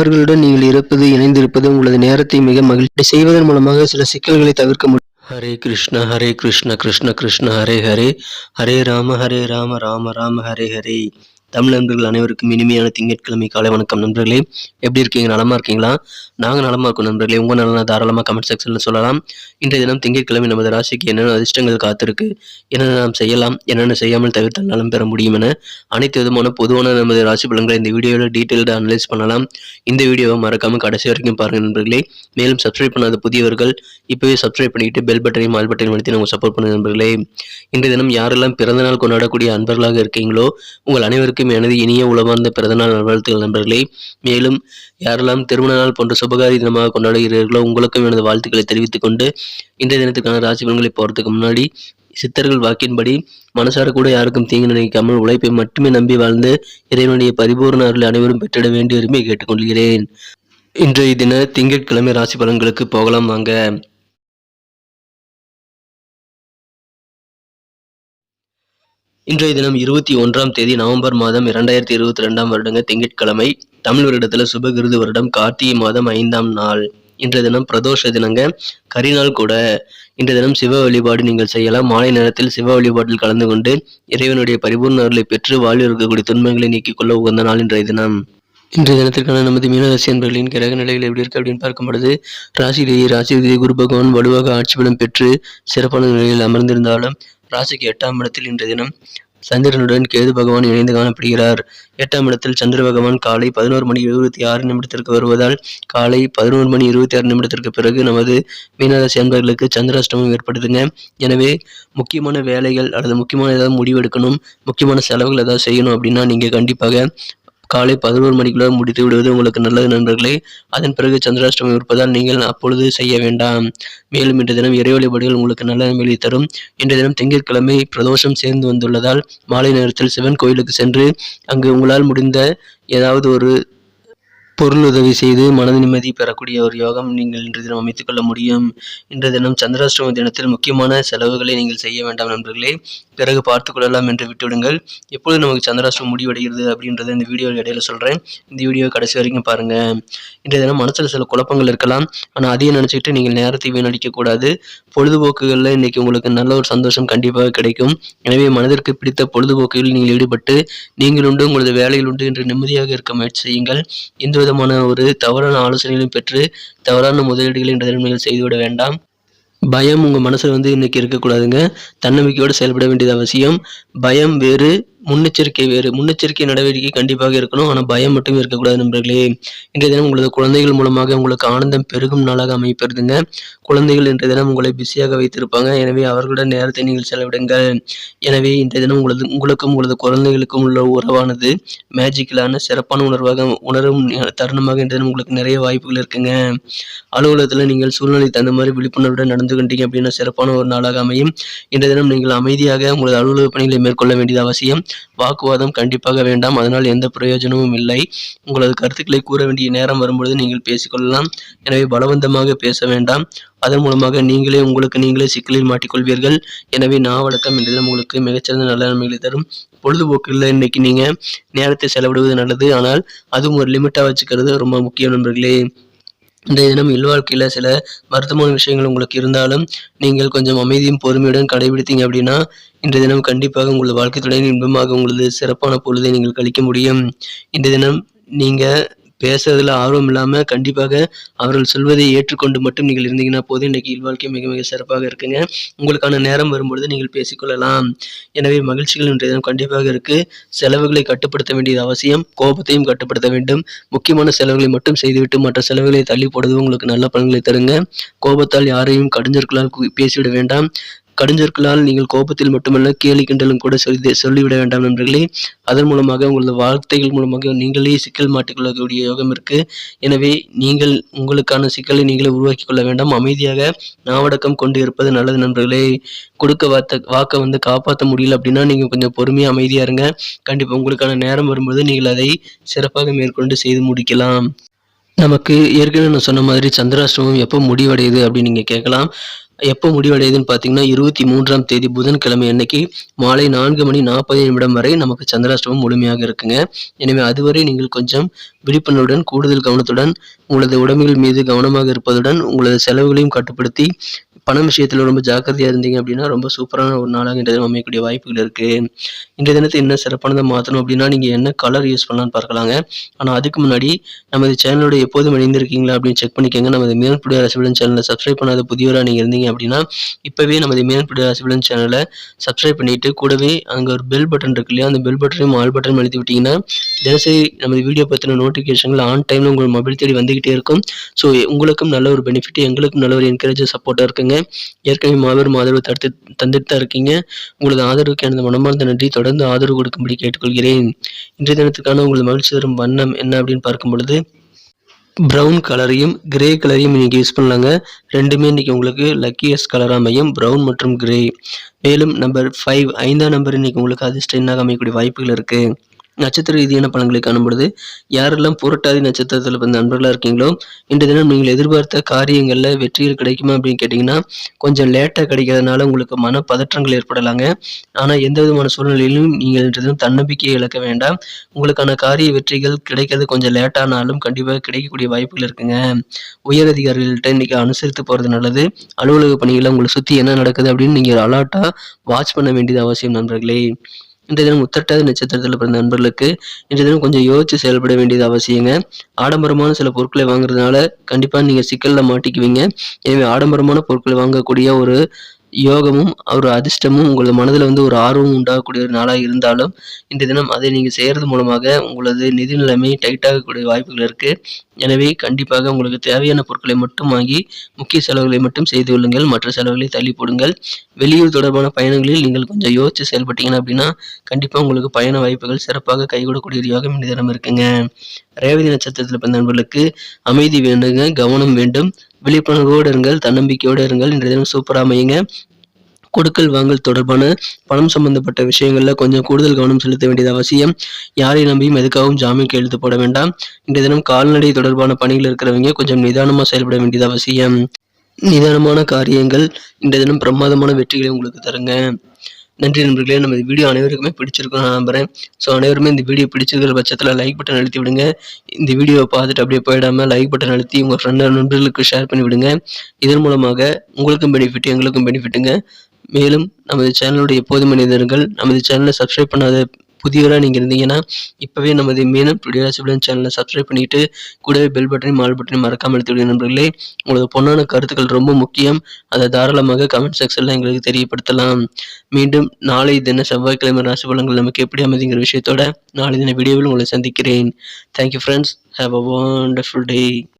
அவர்களுடன் நீங்கள் இருப்பது இணைந்திருப்பது உங்களது நேரத்தை மிக மகிழ்ச்சி செய்வதன் மூலமாக சில சிக்கல்களை தவிர்க்க முடியும். ஹரே கிருஷ்ண ஹரே கிருஷ்ண கிருஷ்ண கிருஷ்ண ஹரே ஹரே. ஹரே ராம ஹரே ராம ராம ராம ஹரே ஹரே. தமிழ் நண்பர்கள் அனைவருக்கும் இனிமையான திங்கட்கிழமை காலை வணக்கம் நண்பர்களே. எப்படி இருக்கீங்க? நலமா இருக்கீங்களா? நாங்கள் நலமா இருக்கோம் நண்பர்களே. உங்கள் நலனா தாராளமாக கமெண்ட் செக்ஷனில் சொல்லலாம். இன்றைய தினம் திங்கட்கிழமை நமது ராசிக்கு என்னென்ன அதிர்ஷ்டங்கள் காத்திருக்கு? என்னென்ன நாம் செய்யலாம்? என்னென்ன செய்யாமல் தவிர்த்தால் நலம் பெற முடியும் என அனைத்து விதமான பொதுவான நமது ராசி பலன்களை இந்த வீடியோவில் டீட்டெயில்டாக அனலைஸ் பண்ணலாம். இந்த வீடியோவை மறக்காமல் கடைசி வரைக்கும் பாருங்க நண்பர்களே. மேலும் சப்ஸ்கிரைப் பண்ணாத புதியவர்கள் இப்போவே சப்ஸ்கிரைப் பண்ணிட்டு பெல் பட்டனையும் ஆல் பட்டனையும் அழுத்தி நாங்கள் சப்போர்ட் பண்ணுங்கள் நண்பர்களே. இன்றைய தினம் யாரெல்லாம் பிறந்த நாள் கொண்டாடக்கூடிய அன்பர்களாக இருக்கீங்களோ உங்கள் அனைவருக்கும் எனது இனிய உளவார்ந்த பிறந்தநாள் நல்வாழ்த்துகள் நண்பர்களே. மேலும் யாரெல்லாம் திருமண நாள் போன்ற சுபகாரி தினமாக கொண்டாடுகிறீர்களோ உங்களுக்கும் எனது வாழ்த்துக்களை தெரிவித்துக் கொண்டு இன்றைய தினத்துக்கான ராசி பலன்களை போகிறதுக்கு முன்னாடி சித்தர்கள் வாக்கின்படி மனசார கூட யாருக்கும் தீங்கு நினைக்காமல் உழைப்பை மட்டுமே நம்பி வாழ்ந்து இறைவனுடைய பரிபூர்ண அருளை அனைவரும் பெற்றிட வேண்டிய உரிமை கேட்டுக்கொள்கிறேன். இன்றைய தின திங்கட்கிழமை ராசி பலன்களுக்கு போகலாம் வாங்க. இன்றைய தினம் இருபத்தி ஒன்றாம் தேதி நவம்பர் மாதம் இரண்டாயிரத்தி இருபத்தி ரெண்டாம் வருடங்க திங்கட்கிழமை தமிழ் வருடத்துல சுபகிருது வருடம் கார்த்திகை மாதம் ஐந்தாம் நாள். இன்றைய தினம் பிரதோஷ தினங்க. கரிநாள் கூட இன்றைய தினம் சிவ வழிபாடு நீங்கள் செய்யலாம். மாலை நேரத்தில் சிவ வழிபாட்டில் கலந்து கொண்டு இறைவனுடைய பரிபூர்ண அருளை பெற்று வாழ்வில் இருக்கக்கூடிய துன்பங்களை நீக்கிக் கொள்ள உகந்த நாள் இன்றைய தினம். இன்றைய தினத்திற்கான நமது மீனராசி என்பர்களின் கிரக நிலைகள் எப்படி இருக்கு அப்படின்னு பார்க்கும்பொழுது ராசியிலேயே ராசியிலேயே குரு பகவான் வலுவாக ஆட்சி பலம் பெற்று சிறப்பான நிலையில் அமர்ந்திருந்தாலும் ராசிக்கு எட்டாம் இடத்தில் இன்றைய தினம் சந்திரனுடன் கேது பகவான் இணைந்து காணப்படுகிறார். எட்டாம் இடத்தில் சந்திர பகவான் காலை பதினோரு மணி இருபத்தி ஆறு நிமிடத்திற்கு வருவதால் காலை பதினோரு மணி இருபத்தி ஆறு நிமிடத்திற்கு பிறகு நமது மீனராசி அன்பர்களுக்கு சந்திராஷ்டமம் ஏற்படுதுங்க. எனவே முக்கியமான வேலைகள் அல்லது முக்கியமான ஏதாவது முடிவெடுக்கணும் முக்கியமான செலவுகள் ஏதாவது செய்யணும் அப்படின்னா நீங்கள் கண்டிப்பாக காலை பதினோரு மணிக்குள்ள முடித்து விடுவது உங்களுக்கு நல்லது நண்பர்களே. அதன் பிறகு சந்திராஷ்டமம் இருப்பதால் நீங்கள் அப்பொழுது செய்ய வேண்டாம். மேலும் இன்றைய தினம் இறை வழிபாடுகள் உங்களுக்கு நல்ல நன்மைகளை தரும். இன்றைய தினம் திங்கட்கிழமை பிரதோஷம் சேர்ந்து வந்துள்ளதால் மாலை நேரத்தில் சிவன் கோயிலுக்கு சென்று அங்கு உங்களால் முடிந்த ஏதாவது ஒரு பொருள் உதவி செய்து மனது நிம்மதி பெறக்கூடிய ஒரு யோகம் நீங்கள் இன்று தினம் அமைத்துக் கொள்ள முடியும். இன்றைய தினம் சந்திராஷ்டம தினத்தில் முக்கியமான செலவுகளை நீங்கள் செய்ய வேண்டாம் நண்பர்களே. பிறகு பார்த்து கொள்ளலாம் என்று விட்டுவிடுங்கள். எப்பொழுது நமக்கு சந்திராஷ்டமம் முடிவடைகிறது அப்படின்றத இந்த வீடியோ இடையில சொல்கிறேன் இந்த வீடியோ கடைசி வரைக்கும் பாருங்க. இன்றைய தினம் மனசில் சில குழப்பங்கள் இருக்கலாம். ஆனால் அதையும் நினச்சிக்கிட்டு நீங்கள் நேரத்தை வீணடிக்கக்கூடாது பொழுதுபோக்குகளில் இன்னைக்கு உங்களுக்கு நல்ல ஒரு சந்தோஷம் கண்டிப்பாக கிடைக்கும். எனவே மனதிற்கு பிடித்த பொழுதுபோக்குகளில் நீங்கள் ஈடுபட்டு நீங்கள் உண்டு உங்களது வேலையில் உண்டு என்று நிம்மதியாக இருக்க முயற்சி செய்யுங்கள். எந்த விதமான ஒரு தவறான ஆலோசனைகளையும் பெற்று தவறான முதலீடுகளை இன்றைய தினம் செய்துவிட வேண்டாம். பயம் உங்கள் மனசில் வந்து இன்னைக்கு இருக்கக்கூடாதுங்க. தன்னம்பிக்கையோடு செயல்பட வேண்டியது அவசியம். பயம் வேறு முன்னெச்சரிக்கை வேறு முன்னெச்சரிக்கை நடவடிக்கை கண்டிப்பாக இருக்கணும். ஆனால் பயம் மட்டும் இருக்கக்கூடாது நண்பர்களே. இன்றைய தினம் உங்களது குழந்தைகள் மூலமாக உங்களுக்கு ஆனந்தம் பெருகும் நாளாக அமைப்பெறுதுங்க குழந்தைகள் இன்றைய தினம் உங்களை பிஸியாக வைத்திருப்பாங்க. எனவே அவர்களுடன் நேரத்தை நீங்கள் செலவிடுங்கள். எனவே இன்றைய தினம் உங்களது உங்களுக்கும் உங்களது குழந்தைகளுக்கும் உள்ள உறவானது மேஜிக்கலான சிறப்பான உணர்வாக உணரும் தருணமாக இன்றைய தினம் உங்களுக்கு நிறைய வாய்ப்புகள் இருக்குங்க. அலுவலகத்தில் நீங்கள் சூழ்நிலை தகுந்த மாதிரி விழிப்புணர்வுடன் நடந்து கொண்டீங்க அப்படின்னா சிறப்பான ஒரு நாளாக அமையும். இன்றைய தினம் நீங்கள் அமைதியாக உங்களது அலுவலக பணிகளை மேற்கொள்ள வேண்டியது அவசியம். வாக்குவாதம் கண்டிப்பாக வேண்டாம். அதனால் எந்த பிரயோஜனமும் இல்லை. உங்களது கருத்துக்களை கூற வேண்டிய நேரம் வரும்பொழுது நீங்கள் பேசிக்கொள்ளலாம். எனவே பலவந்தமாக பேச வேண்டாம். அதன் மூலமாக நீங்களே உங்களுக்கு நீங்களே சிக்கலில் மாட்டிக்கொள்வீர்கள். எனவே நாவடக்கம் என்ற தினம் உங்களுக்கு மிகச்சிறந்த நல்ல நன்மைகளை தரும். பொழுதுபோக்கில் இன்னைக்கு நீங்க நேரத்தை செலவிடுவது நல்லது. ஆனால் அதுவும் ஒரு லிமிட்டா வச்சுக்கிறது ரொம்ப முக்கியம் நண்பர்களே. இன்றைய தினம் இல்வாழ்க்கையில் சில வருத்தமான விஷயங்கள் உங்களுக்கு இருந்தாலும் நீங்கள் கொஞ்சம் அமைதியும் பொறுமையுடன் கடைபிடித்தீங்க அப்படின்னா இன்றைய தினம் கண்டிப்பாக உங்களது வாழ்க்கை துணை இன்பமாக உங்களது சிறப்பான பொழுதை நீங்கள் கழிக்க முடியும். இன்றைய தினம் நீங்கள் பேசுறதுல ஆர்வம் இல்லாமல் கண்டிப்பாக அவர்கள் சொல்வதை ஏற்றுக்கொண்டு மட்டும் நீங்கள் இருந்தீங்கன்னா போதும். இன்றைக்கி இல்வாழ்க்கை மிக மிக சிறப்பாக இருக்குங்க. உங்களுக்கான நேரம் வரும்பொழுது நீங்கள் பேசிக்கொள்ளலாம். எனவே மகிழ்ச்சிகள் இன்றைய தினம் கண்டிப்பாக இருக்குது செலவுகளை கட்டுப்படுத்த வேண்டியது அவசியம். கோபத்தையும் கட்டுப்படுத்த வேண்டும். முக்கியமான செலவுகளை மட்டும் செய்துவிட்டு மற்ற செலவுகளை தள்ளி போடுவது உங்களுக்கு நல்ல பலன்களை தருங்க. கோபத்தால் யாரையும் கடிஞ்சொற்களால் பேசிவிட வேண்டாம். கடுஞ்சொற்களால் நீங்கள் கோபத்தில் மட்டுமல்ல கேலி கிண்டலும் கூட சொல்லி சொல்லிவிட வேண்டாம் நண்பர்களே. அதன் மூலமாக உங்களது வார்த்தைகள் மூலமாக நீங்களே சிக்கல் மாட்டிக்கொள்ளக்கூடிய யோகம் இருக்கு. எனவே நீங்கள் உங்களுக்கான சிக்கலை நீங்களே உருவாக்கி கொள்ள வேண்டாம். அமைதியாக நாவடக்கம் கொண்டு இருப்பது நல்லது நண்பர்களே. கொடுக்க வார்த்தை வாக்கை வந்து காப்பாற்ற முடியல அப்படின்னா நீங்கள் கொஞ்சம் பொறுமையாக அமைதியாக இருங்க. கண்டிப்பாக உங்களுக்கான நேரம் வரும்போது நீங்கள் அதை சிறப்பாக மேற்கொண்டு செய்து முடிக்கலாம். நமக்கு ஏற்கனவே நான் சொன்ன மாதிரி சந்திராஷ்டமம் எப்போ முடிவடையுது அப்படின்னு நீங்கள் கேட்கலாம். எப்போ முடிவடையுதுன்னு பார்த்தீங்கன்னா இருபத்தி மூன்றாம் தேதி புதன்கிழமை அன்னைக்கு மாலை நான்கு மணி நாற்பது நிமிடம் வரை நமக்கு சந்திராஷ்டமம் முழுமையாக இருக்குங்க. எனவே அதுவரை நீங்கள் கொஞ்சம் விழிப்புணர்வுடன் கூடுதல் கவனத்துடன் உங்களது உடம்புகள் மீது கவனமாக இருப்பதுடன் உங்களது செலவுகளையும் கட்டுப்படுத்தி பணம் விஷயத்தில் ரொம்ப ஜாக்கிரதையாக இருந்தீங்க அப்படின்னா ரொம்ப சூப்பரான ஒரு நாளாக இன்றைய தினம் அமையக்கூடிய வாய்ப்புகள் இருக்குது இன்றைய தினத்தை என்ன சிறப்பானதை மாற்றணும் அப்படின்னா நீங்கள் என்ன கலர் யூஸ் பண்ணலாம்னு பார்க்கலாங்க. ஆனால் அதுக்கு முன்னாடி நமது சேனலோட எப்போதும் இணைந்திருக்கீங்களா அப்படின்னு செக் பண்ணிக்கோங்க. நமது மேல்புடைய ராசிபலன் சேனலை சப்ஸ்கிரைப் பண்ணாத புதியவராக நீங்கள் இருந்தீங்க அப்படின்னா இப்போவே நமது மேல்புடைய ராசிபலன் சேனலை சப்ஸ்கிரைப் பண்ணிவிட்டு கூடவே அங்கே ஒரு பெல் பட்டன் இருக்கு இல்லையா அந்த பெல் பட்டனையும் ஆல் பட்டன் அழுத்தி விட்டிங்கன்னா தினசரி நமது வீடியோ பற்றின நோட்டிஃபிகேஷன்கள் ஆன் டைமில் உங்கள் மொபைல் தேடி வந்துக்கிட்டே இருக்கும். ஸோ உங்களுக்கும் நல்ல ஒரு பெனிஃபிட் எங்களுக்கும் நல்ல ஒரு என்கரேஜ் சப்போர்ட்டாக இருக்குங்க. ஏற்கனவே மாபெரும் ஆதரவு தடுத்து தந்துட்டு தான் இருக்கீங்க. உங்களது ஆதரவுக்கு எனது மனமார்ந்த நன்றி. தொடர்ந்து ஆதரவு கொடுக்கும்படி கேட்டுக்கொள்கிறேன். இன்றைய தினத்துக்கான உங்களது மகிழ்ச்சி தரும் வண்ணம் என்ன அப்படின்னு பார்க்கும் பொழுது ப்ரௌன் கலரையும் கிரே கலரையும் இன்றைக்கி யூஸ் பண்ணலாங்க. ரெண்டுமே இன்றைக்கி உங்களுக்கு லக்கியஸ்ட் கலராக அமையும். ப்ரௌன் மற்றும் கிரே மேலும் நம்பர் ஃபைவ் ஐந்தாம் நம்பர் இன்றைக்கி உங்களுக்கு அதிர்ஷ்ட என்னாக அமையக்கூடிய வாய்ப்புகள் இருக்குது நட்சத்திர ரீதியான பலன்களை காணும்பொழுது யாரெல்லாம் புரட்டாதி நட்சத்திரத்தில் வந்து நண்பர்களாக இருக்கீங்களோ இன்று தினம் நீங்கள் எதிர்பார்த்த காரியங்களில் வெற்றிகள் கிடைக்குமா அப்படின்னு கேட்டிங்கன்னா கொஞ்சம் லேட்டாக கிடைக்கிறதுனால உங்களுக்கு மன பதற்றங்கள் ஏற்படலாங்க. ஆனால் எந்த விதமான சூழ்நிலையிலும் நீங்கள் இன்று தினம் தன்னம்பிக்கையை இழக்க வேண்டாம். உங்களுக்கான காரிய வெற்றிகள் கிடைக்கிறது கொஞ்சம் லேட்டானாலும் கண்டிப்பாக கிடைக்கக்கூடிய வாய்ப்புகள் இருக்குங்க. உயர் அதிகாரிகள்கிட்ட இன்றைக்கி அனுசரித்து போகிறது நல்லது. அலுவலக பணிகளை உங்களை சுற்றி என்ன நடக்குது அப்படின்னு நீங்கள் அலாட்டாக வாட்ச் பண்ண வேண்டியது அவசியம் நண்பர்களே. இன்றைய தினம் உத்தட்டாதி நட்சத்திரத்தில் பிறந்த நண்பர்களுக்கு இன்றைய தினம் கொஞ்சம் யோசிச்சு செயல்பட வேண்டியது அவசியங்க. ஆடம்பரமான சில பொருட்களை வாங்குறதுனால கண்டிப்பாக நீங்கள் சிக்கலில் மாட்டிக்குவீங்க. எனவே ஆடம்பரமான பொருட்களை வாங்கக்கூடிய ஒரு யோகமும் ஒரு அதிர்ஷ்டமும் உங்களது மனதில் வந்து ஒரு ஆர்வம் உண்டாகக்கூடிய ஒரு நாளாக இருந்தாலும் இந்த தினம் அதை நீங்கள் செய்கிறது மூலமாக உங்களது நிதி நிலைமை டைட்டாகக்கூடிய வாய்ப்புகள் இருக்குது எனவே கண்டிப்பாக உங்களுக்கு தேவையான பொருட்களை மட்டும் வாங்கி முக்கிய செலவுகளை மட்டும் செய்து கொள்ளுங்கள். மற்ற செலவுகளை தள்ளி போடுங்கள். வெளியூர் தொடர்பான பயணங்களில் நீங்கள் கொஞ்சம் யோசித்து செயல்பட்டீங்கன்னா அப்படின்னா கண்டிப்பாக உங்களுக்கு பயண வாய்ப்புகள் சிறப்பாக கைகூடக்கூடிய யோகம் இந்த தினம் இருக்குங்க. ரேவதி நட்சத்திரத்தில் பிறந்த நண்பர்களுக்கு அமைதி வேண்டுங்க கவனம் வேண்டும். விழிப்புணர்வோடு இருங்கள் தன்னம்பிக்கையோடு இருங்கள் இன்றைய தினம் சூப்பராக அமையுங்க. கொடுக்கல் வாங்கல் தொடர்பான பணம் சம்பந்தப்பட்ட விஷயங்களில் கொஞ்சம் கூடுதல் கவனம் செலுத்த வேண்டியது அவசியம். யாரை நம்பியும் எதுக்காகவும் ஜாமீன் கையெழுத்து போட வேண்டாம். இன்றைய தினம் கால்நடை தொடர்பான பணிகள் இருக்கிறவங்க கொஞ்சம் நிதானமாக செயல்பட வேண்டியது அவசியம். நிதானமான காரியங்கள் இன்றைய தினம் பிரமாதமான வெற்றிகளை உங்களுக்கு தருங்க. நன்றி நண்பர்களே நம்ம இந்த வீடியோ அனைவருக்குமே பிடிச்சிருக்கும் நான் நம்புகிறேன் ஸோ அனைவருமே இந்த வீடியோ பிடிச்சிருக்கிற பட்சத்தில் லைக் பட்டன் அழுத்தி விடுங்க. இந்த வீடியோவை பார்த்துட்டு அப்படியே போயிடாமல் லைக் பட்டன் அழுத்தி உங்கள் ஃப்ரெண்ட் நண்பர்களுக்கு ஷேர் பண்ணி விடுங்க. இதன் மூலமாக உங்களுக்கும் பெனிஃபிட் எங்களுக்கும் பெனிஃபிட்டுங்க மேலும் நமது சேனலுடைய எப்போதும் மனிதர்கள் நமது சேனலை சப்ஸ்கிரைப் பண்ணாத புதியவராக நீங்கள் இருந்தீங்கன்னா இப்போவே நமது மீனம் டுடியாசிபிளன் சேனலை சப்ஸ்கிரைப் பண்ணிவிட்டு கூடவே பெல் பட்டனையும் மால் பட்டனையும் மறக்காமல் எடுத்துவிடுங்க நண்பர்களே. உங்களது பொண்ணான கருத்துக்கள் ரொம்ப முக்கியம். அதை தாராளமாக கமெண்ட் செக்ஷனில் எங்களுக்கு தெரியப்படுத்தலாம். மீண்டும் நாளை தின செவ்வாய்க்கிழமை ராசி பலன்கள் நமக்கு எப்படி அமைதிங்கிற விஷயத்தோட நாளை தின வீடியோவில் உங்களை சந்திக்கிறேன். Thank you friends have a wonderful day